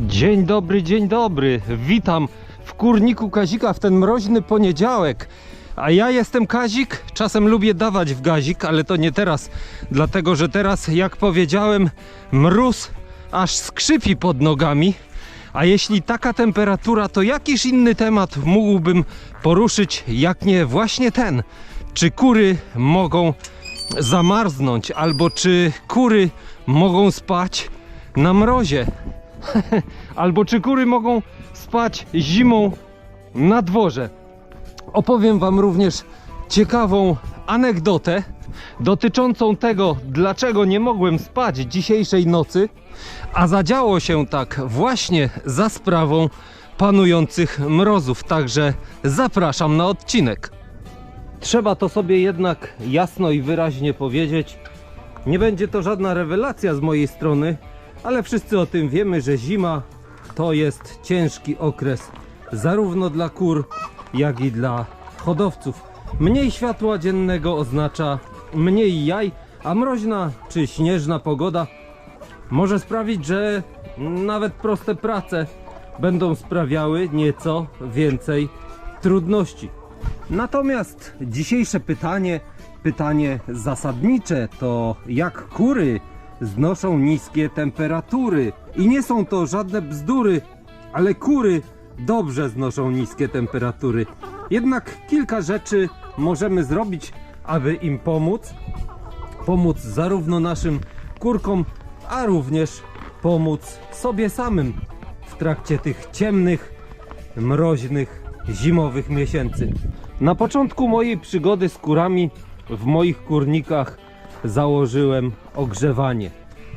Dzień dobry, dzień dobry. Witam w kurniku Kazika w ten mroźny poniedziałek. A ja jestem Kazik, czasem lubię dawać w gazik, ale to nie teraz, dlatego że teraz, jak powiedziałem, mróz aż skrzypi pod nogami. A jeśli taka temperatura, to jakiż inny temat mógłbym poruszyć, jak nie właśnie ten? Czy kury mogą zamarznąć, albo czy kury mogą spać na mrozie? Albo czy kury mogą spać zimą na dworze? Opowiem Wam również ciekawą anegdotę dotyczącą tego, dlaczego nie mogłem spać dzisiejszej nocy, a zadziało się tak właśnie za sprawą panujących mrozów. Także zapraszam na odcinek. Trzeba to sobie jednak jasno i wyraźnie powiedzieć. Nie będzie to żadna rewelacja z mojej strony, ale wszyscy o tym wiemy, że zima to jest ciężki okres zarówno dla kur, jak i dla hodowców. Mniej światła dziennego oznacza mniej jaj, a mroźna czy śnieżna pogoda może sprawić, że nawet proste prace będą sprawiały nieco więcej trudności. Natomiast dzisiejsze pytanie, pytanie zasadnicze to jak kury znoszą niskie temperatury. I nie są to żadne bzdury, ale kury dobrze znoszą niskie temperatury. Jednak kilka rzeczy możemy zrobić, aby im pomóc. Pomóc zarówno naszym kurkom, a również pomóc sobie samym w trakcie tych ciemnych, mroźnych, zimowych miesięcy. Na początku mojej przygody z kurami w moich kurnikach założyłem ogrzewanie.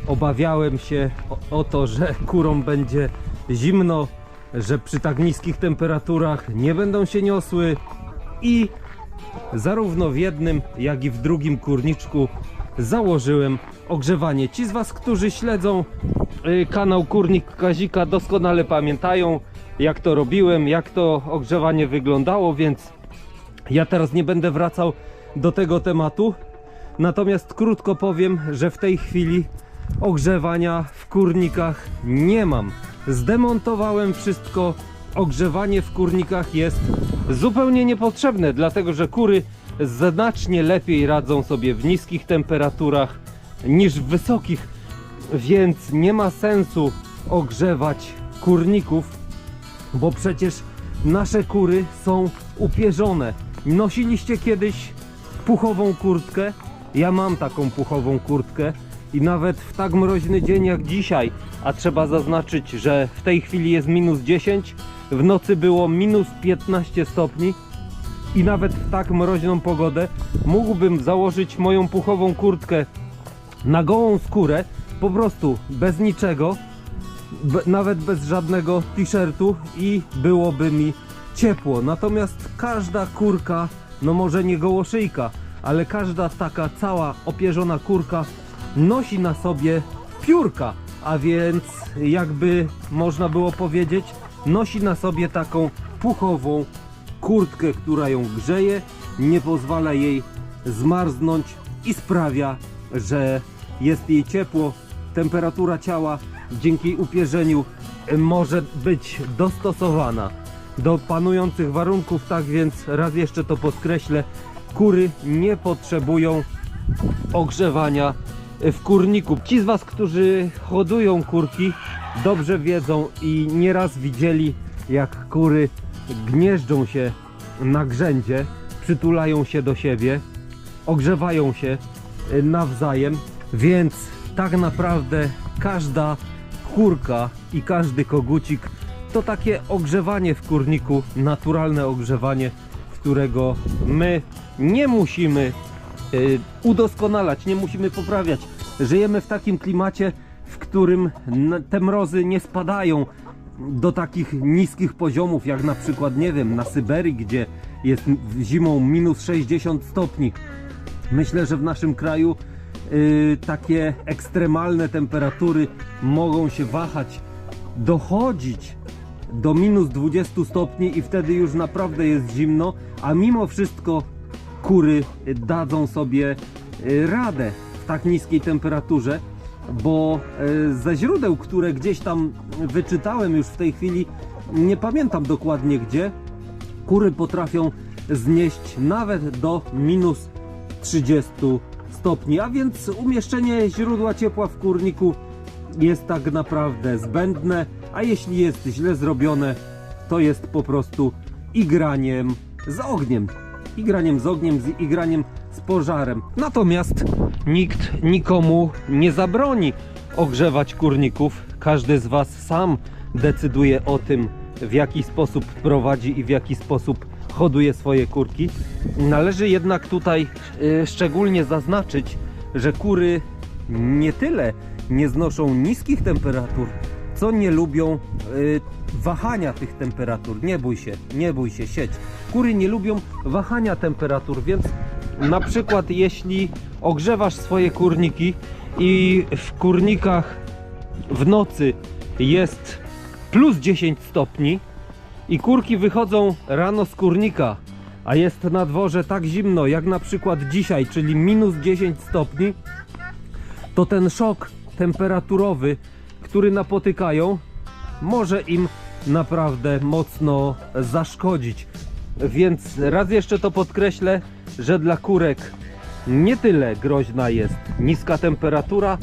Obawiałem się o, o to, że kurom będzie zimno, że przy tak niskich temperaturach nie będą się niosły i zarówno w jednym, jak i w drugim kurniczku założyłem ogrzewanie. Ci z Was, którzy śledzą y, kanał Kurnik Kazika doskonale pamiętają jak to robiłem, jak to ogrzewanie wyglądało, więc ja teraz nie będę wracał do tego tematu. Natomiast krótko powiem, że w tej chwili ogrzewania w kurnikach nie mam. Zdemontowałem wszystko. Ogrzewanie w kurnikach jest zupełnie niepotrzebne, dlatego że kury znacznie lepiej radzą sobie w niskich temperaturach niż w wysokich, więc nie ma sensu ogrzewać kurników, bo przecież nasze kury są upierzone. Nosiliście kiedyś puchową kurtkę? Ja mam taką puchową kurtkę i nawet w tak mroźny dzień jak dzisiaj, a trzeba zaznaczyć, że w tej chwili jest minus 10, w nocy było minus 15 stopni i nawet w tak mroźną pogodę mógłbym założyć moją puchową kurtkę na gołą skórę, po prostu bez niczego, be, nawet bez żadnego t-shirtu i byłoby mi ciepło. Natomiast każda kurka, no może nie gołoszyjka, ale każda taka cała opierzona kurka nosi na sobie piórka, a więc jakby można było powiedzieć, nosi na sobie taką puchową kurtkę, która ją grzeje, nie pozwala jej zmarznąć i sprawia, że jest jej ciepło. Temperatura ciała dzięki upierzeniu może być dostosowana do panujących warunków, tak więc raz jeszcze to podkreślę, kury nie potrzebują ogrzewania w kurniku. Ci z Was, którzy hodują kurki, dobrze wiedzą i nieraz widzieli, jak kury gnieżdżą się na grzędzie, przytulają się do siebie, ogrzewają się y, nawzajem, więc tak naprawdę każda kurka i każdy kogucik to takie ogrzewanie w kurniku, naturalne ogrzewanie, którego my nie musimy y, udoskonalać, nie musimy poprawiać. Żyjemy w takim klimacie, w którym te mrozy nie spadają do takich niskich poziomów, jak na przykład, nie wiem, na Syberii, gdzie jest zimą minus 60 stopni. Myślę, że w naszym kraju y, takie ekstremalne temperatury mogą się wahać, dochodzić do minus 20 stopni i wtedy już naprawdę jest zimno, a mimo wszystko kury dadzą sobie y, radę w tak niskiej temperaturze. bo e, ze źródeł, które gdzieś tam wyczytałem już w tej chwili, nie pamiętam dokładnie gdzie, kury potrafią znieść nawet do minus 30 stopni, a więc umieszczenie źródła ciepła w kurniku jest tak naprawdę zbędne, a jeśli jest źle zrobione, to jest po prostu igraniem z ogniem. Igraniem z ogniem, z igraniem z pożarem. Natomiast nikt nikomu nie zabroni ogrzewać kurników. Każdy z Was sam decyduje o tym, w jaki sposób prowadzi i w jaki sposób hoduje swoje kurki. Należy jednak tutaj y, szczególnie zaznaczyć, że kury nie tyle nie znoszą niskich temperatur, co nie lubią y, wahania tych temperatur. Nie bój się, nie bój się, sieć. Kury nie lubią wahania temperatur, więc na przykład jeśli ogrzewasz swoje kurniki i w kurnikach w nocy jest plus 10 stopni i kurki wychodzą rano z kurnika, a jest na dworze tak zimno jak na przykład dzisiaj, czyli minus 10 stopni, to ten szok temperaturowy, który napotykają, może im naprawdę mocno zaszkodzić. Więc raz jeszcze to podkreślę, że dla kurek nie tyle groźna jest niska temperatura,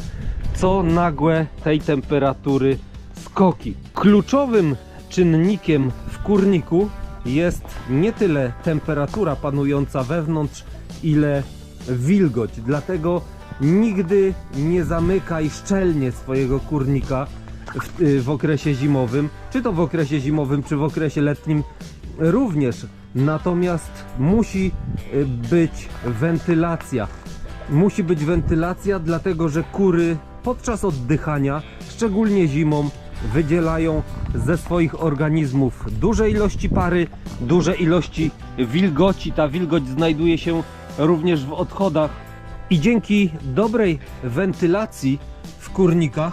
co nagłe tej temperatury skoki. Kluczowym czynnikiem w kurniku jest nie tyle temperatura panująca wewnątrz, ile wilgoć. Dlatego nigdy nie zamykaj szczelnie swojego kurnika w, y, w okresie zimowym, czy to w okresie zimowym, czy w okresie letnim również. Natomiast musi y, być wentylacja. Musi być wentylacja, dlatego że kury podczas oddychania, szczególnie zimą, wydzielają ze swoich organizmów duże ilości pary, duże ilości wilgoci. Ta wilgoć znajduje się również w odchodach i dzięki dobrej wentylacji w kurnikach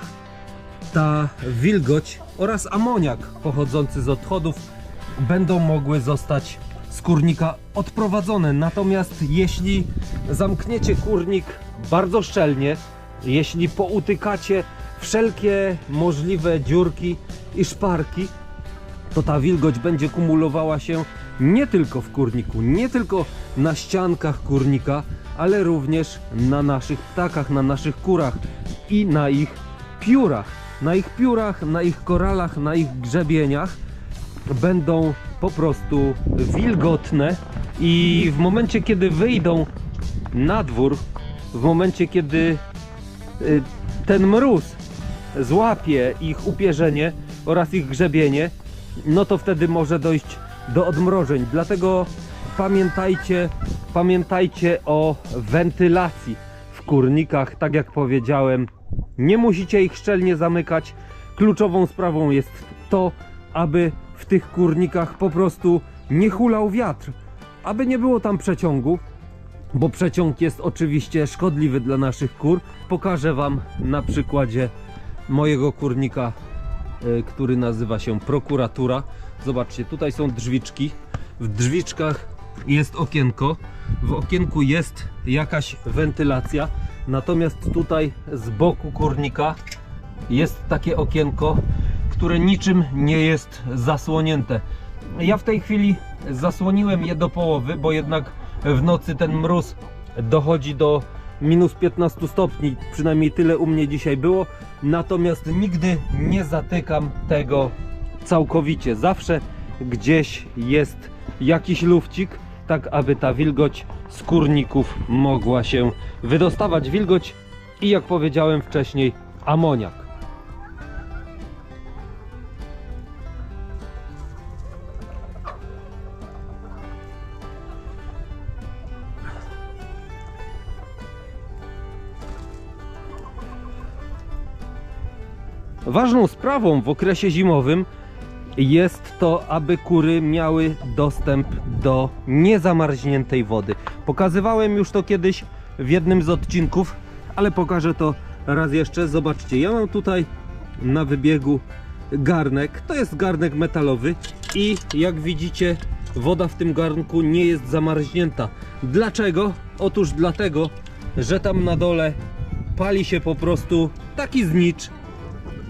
ta wilgoć oraz amoniak pochodzący z odchodów będą mogły zostać z kurnika odprowadzone. Natomiast jeśli zamkniecie kurnik bardzo szczelnie, jeśli poutykacie wszelkie możliwe dziurki i szparki, to ta wilgoć będzie kumulowała się nie tylko w kurniku, nie tylko na ściankach kurnika, ale również na naszych ptakach, na naszych kurach i na ich piórach. Na ich piórach, na ich koralach, na ich grzebieniach będą po prostu wilgotne i w momencie kiedy wyjdą na dwór, w momencie kiedy y, ten mróz złapie ich upierzenie oraz ich grzebienie, no to wtedy może dojść do odmrożeń. Dlatego pamiętajcie, pamiętajcie o wentylacji w kurnikach. Tak jak powiedziałem, nie musicie ich szczelnie zamykać. Kluczową sprawą jest to, aby w tych kurnikach po prostu nie hulał wiatr, aby nie było tam przeciągu, bo przeciąg jest oczywiście szkodliwy dla naszych kur. Pokażę Wam na przykładzie mojego kurnika, y, który nazywa się prokuratura. Zobaczcie, tutaj są drzwiczki. W drzwiczkach jest okienko. W okienku jest jakaś wentylacja. Natomiast tutaj z boku kurnika jest takie okienko, które niczym nie jest zasłonięte. Ja w tej chwili zasłoniłem je do połowy, bo jednak w nocy ten mróz dochodzi do minus 15 stopni, przynajmniej tyle u mnie dzisiaj było. Natomiast nigdy nie zatykam tego całkowicie. Zawsze gdzieś jest jakiś lufcik, tak aby ta wilgoć z kurników mogła się wydostawać. Wilgoć i jak powiedziałem wcześniej, amoniak. Ważną sprawą w okresie zimowym jest to, aby kury miały dostęp do niezamarzniętej wody. Pokazywałem już to kiedyś w jednym z odcinków, ale pokażę to raz jeszcze. Zobaczcie, ja mam tutaj na wybiegu garnek. To jest garnek metalowy i jak widzicie, woda w tym garnku nie jest zamarznięta. Dlaczego? Otóż dlatego, że tam na dole pali się po prostu taki znicz,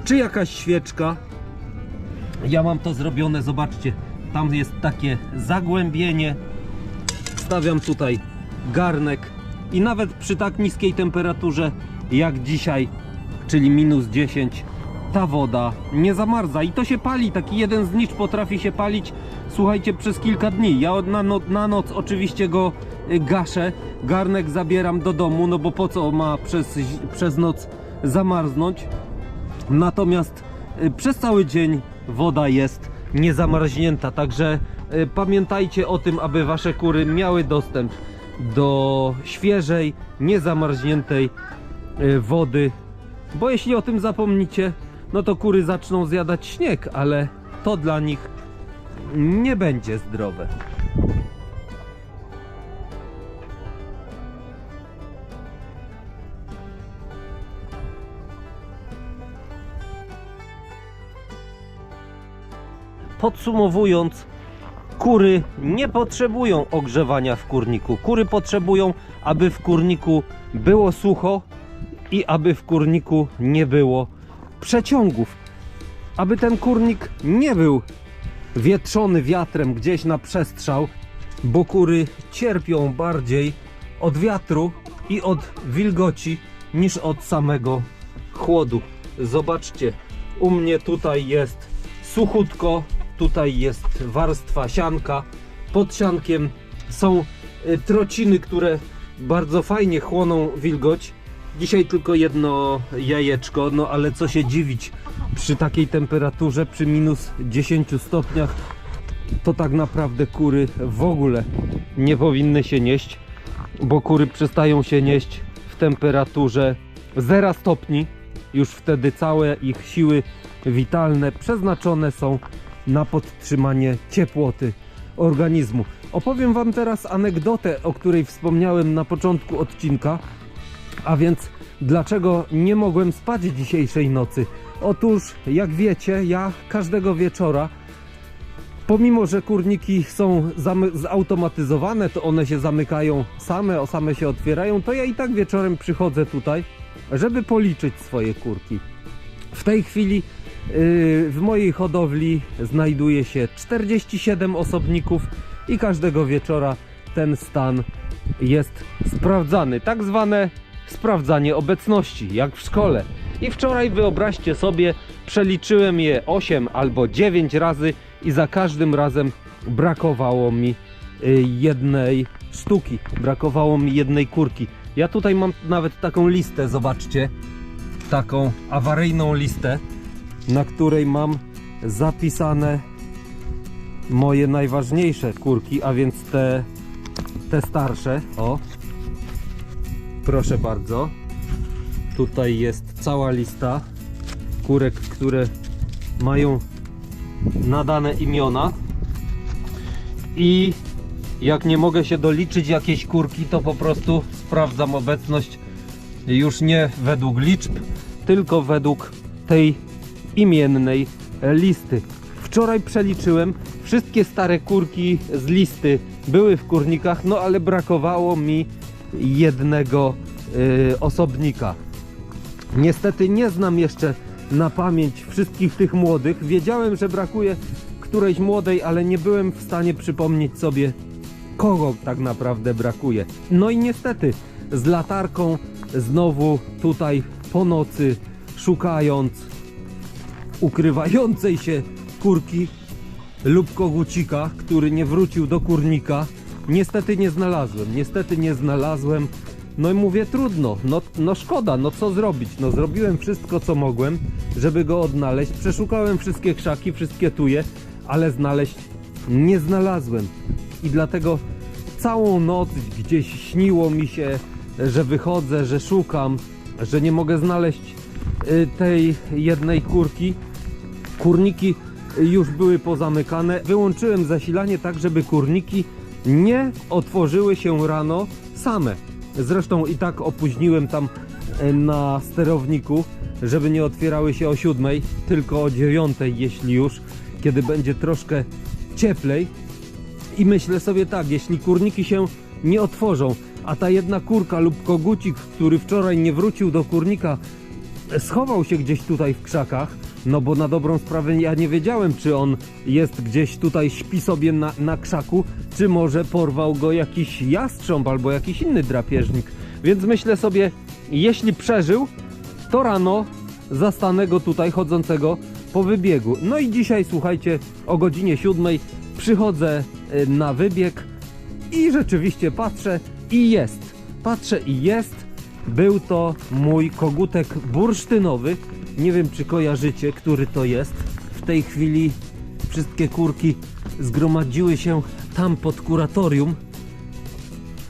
czy jakaś świeczka. Ja mam to zrobione, zobaczcie, tam jest takie zagłębienie. Stawiam tutaj garnek i nawet przy tak niskiej temperaturze jak dzisiaj, czyli minus 10, ta woda nie zamarza i to się pali. Taki jeden znicz potrafi się palić, słuchajcie, przez kilka dni. Ja na, no, na noc oczywiście go y, gaszę, garnek zabieram do domu, no bo po co ma przez, przez noc zamarznąć. Natomiast y, przez cały dzień woda jest niezamarznięta, także y, pamiętajcie o tym, aby wasze kury miały dostęp do świeżej, niezamarzniętej y, wody, bo jeśli o tym zapomnicie, no to kury zaczną zjadać śnieg, ale to dla nich nie będzie zdrowe. Podsumowując, kury nie potrzebują ogrzewania w kurniku. Kury potrzebują, aby w kurniku było sucho i aby w kurniku nie było przeciągów. Aby ten kurnik nie był wietrzony wiatrem gdzieś na przestrzał, bo kury cierpią bardziej od wiatru i od wilgoci niż od samego chłodu. Zobaczcie, u mnie tutaj jest suchutko, tutaj jest warstwa sianka. Pod siankiem są y, trociny, które bardzo fajnie chłoną wilgoć. Dzisiaj tylko jedno jajeczko, no ale co się dziwić przy takiej temperaturze, przy minus 10 stopniach, to tak naprawdę kury w ogóle nie powinny się nieść, bo kury przestają się nieść w temperaturze 0 stopni. Już wtedy całe ich siły witalne przeznaczone są na podtrzymanie ciepłoty organizmu. Opowiem Wam teraz anegdotę, o której wspomniałem na początku odcinka. A więc dlaczego nie mogłem spać dzisiejszej nocy? Otóż, jak wiecie, ja każdego wieczora, pomimo że kurniki są zautomatyzowane, to one się zamykają same, o same się otwierają, to ja i tak wieczorem przychodzę tutaj, żeby policzyć swoje kurki. W tej chwili w mojej hodowli znajduje się 47 osobników i każdego wieczora ten stan jest sprawdzany. Tak zwane sprawdzanie obecności, jak w szkole. I wczoraj wyobraźcie sobie, przeliczyłem je 8 albo 9 razy i za każdym razem brakowało mi y, jednej sztuki, brakowało mi jednej kurki. Ja tutaj mam nawet taką listę, zobaczcie, taką awaryjną listę, na której mam zapisane moje najważniejsze kurki, a więc te, te starsze. O, proszę bardzo. Tutaj jest cała lista kurek, które mają nadane imiona. I jak nie mogę się doliczyć jakiejś kurki, to po prostu sprawdzam obecność już nie według liczb, tylko według tej imiennej listy. Wczoraj przeliczyłem, wszystkie stare kurki z listy były w kurnikach, no ale brakowało mi jednego y, osobnika. Niestety nie znam jeszcze na pamięć wszystkich tych młodych. Wiedziałem, że brakuje którejś młodej, ale nie byłem w stanie przypomnieć sobie, kogo tak naprawdę brakuje. No i niestety z latarką znowu tutaj po nocy szukając ukrywającej się kurki lub kogucika, który nie wrócił do kurnika. Niestety nie znalazłem, niestety nie znalazłem. No i mówię trudno, no, no szkoda, no co zrobić? No zrobiłem wszystko co mogłem, żeby go odnaleźć. Przeszukałem wszystkie krzaki, wszystkie tuje, ale znaleźć nie znalazłem. I dlatego całą noc gdzieś śniło mi się, że wychodzę, że szukam, że nie mogę znaleźć tej jednej kurki. Kurniki już były pozamykane. Wyłączyłem zasilanie tak, żeby kurniki nie otworzyły się rano same. Zresztą i tak opóźniłem tam e, na sterowniku, żeby nie otwierały się o siódmej, tylko o dziewiątej, jeśli już, kiedy będzie troszkę cieplej. I myślę sobie tak, jeśli kurniki się nie otworzą, a ta jedna kurka lub kogucik, który wczoraj nie wrócił do kurnika, schował się gdzieś tutaj w krzakach, no bo na dobrą sprawę ja nie wiedziałem, czy on jest gdzieś tutaj, śpi sobie na, na krzaku, czy może porwał go jakiś jastrząb albo jakiś inny drapieżnik. Więc myślę sobie, jeśli przeżył, to rano zastanę go tutaj chodzącego po wybiegu. No i dzisiaj, słuchajcie, o godzinie 7 przychodzę y, na wybieg i rzeczywiście patrzę i jest. Patrzę i jest. Był to mój kogutek bursztynowy. Nie wiem, czy kojarzycie, który to jest. W tej chwili wszystkie kurki zgromadziły się tam pod kuratorium,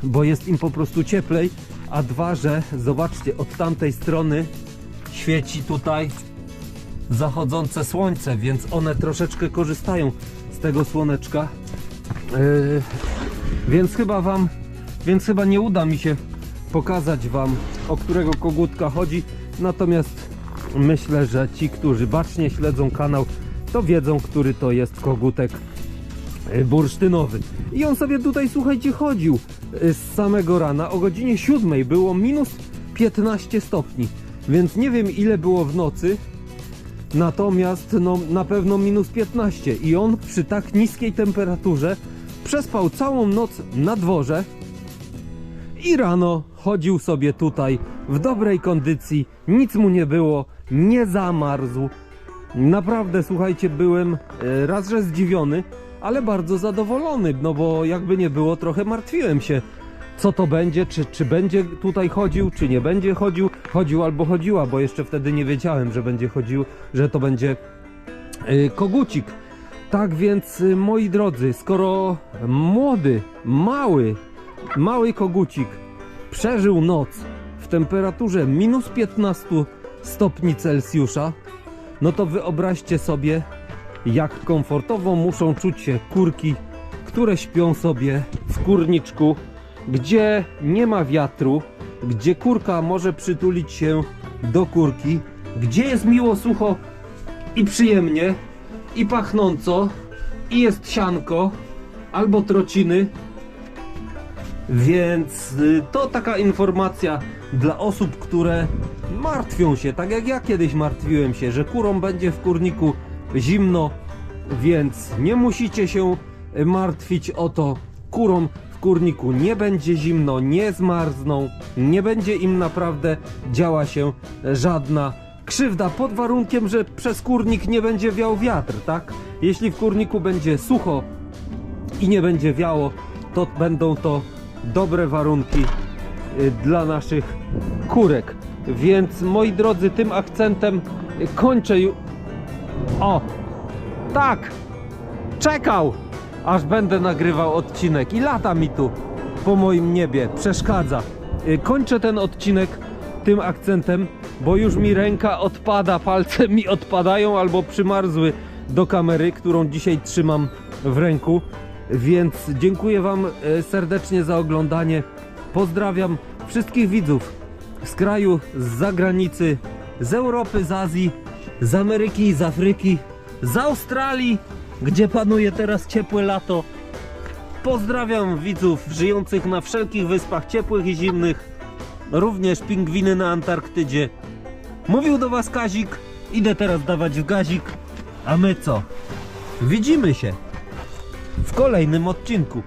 bo jest im po prostu cieplej. A dwa, że zobaczcie, od tamtej strony świeci tutaj zachodzące słońce, więc one troszeczkę korzystają z tego słoneczka. Yy, więc chyba wam, więc chyba nie uda mi się pokazać wam, o którego kogutka chodzi. Natomiast myślę, że ci, którzy bacznie śledzą kanał, to wiedzą, który to jest kogutek y, bursztynowy. I on sobie tutaj, słuchajcie, chodził y, z samego rana. O godzinie 7 było minus 15 stopni, więc nie wiem ile było w nocy. Natomiast no, na pewno minus 15 i on przy tak niskiej temperaturze przespał całą noc na dworze i rano chodził sobie tutaj w dobrej kondycji, nic mu nie było, nie zamarzł. Naprawdę, słuchajcie, byłem e, raz, że zdziwiony, ale bardzo zadowolony, no bo jakby nie było, trochę martwiłem się, co to będzie, czy, czy będzie tutaj chodził, czy nie będzie chodził. Chodził albo chodziła, bo jeszcze wtedy nie wiedziałem, że będzie chodził, że to będzie e, kogucik. Tak więc, y, moi drodzy, skoro młody, mały, mały kogucik przeżył noc w temperaturze minus 15 stopni Celsjusza, no to wyobraźcie sobie, jak komfortowo muszą czuć się kurki, które śpią sobie w kurniczku, gdzie nie ma wiatru, gdzie kurka może przytulić się do kurki, gdzie jest miło, sucho i przyjemnie, i pachnąco, i jest sianko, albo trociny. Więc y, to taka informacja dla osób, które martwią się, tak jak ja kiedyś martwiłem się, że kurom będzie w kurniku zimno, więc nie musicie się y, martwić o to. Kurom w kurniku nie będzie zimno, nie zmarzną, nie będzie im naprawdę działa się żadna krzywda pod warunkiem, że przez kurnik nie będzie wiał wiatr, tak? Jeśli w kurniku będzie sucho i nie będzie wiało, to będą to dobre warunki y, dla naszych kurek. Więc moi drodzy, tym akcentem y, kończę ju... O! Tak! Czekał! Aż będę nagrywał odcinek i lata mi tu po moim niebie, przeszkadza. Y, Kończę ten odcinek tym akcentem, bo już mi ręka odpada, palce mi odpadają albo przymarzły do kamery, którą dzisiaj trzymam w ręku. Więc dziękuję Wam e, serdecznie za oglądanie. Pozdrawiam wszystkich widzów z kraju, z zagranicy, z Europy, z Azji, z Ameryki, z Afryki, z Australii, gdzie panuje teraz ciepłe lato. Pozdrawiam widzów żyjących na wszelkich wyspach ciepłych i zimnych, również pingwiny na Antarktydzie. Mówił do Was Kazik, idę teraz dawać w gazik, a my co? Widzimy się w kolejnym odcinku.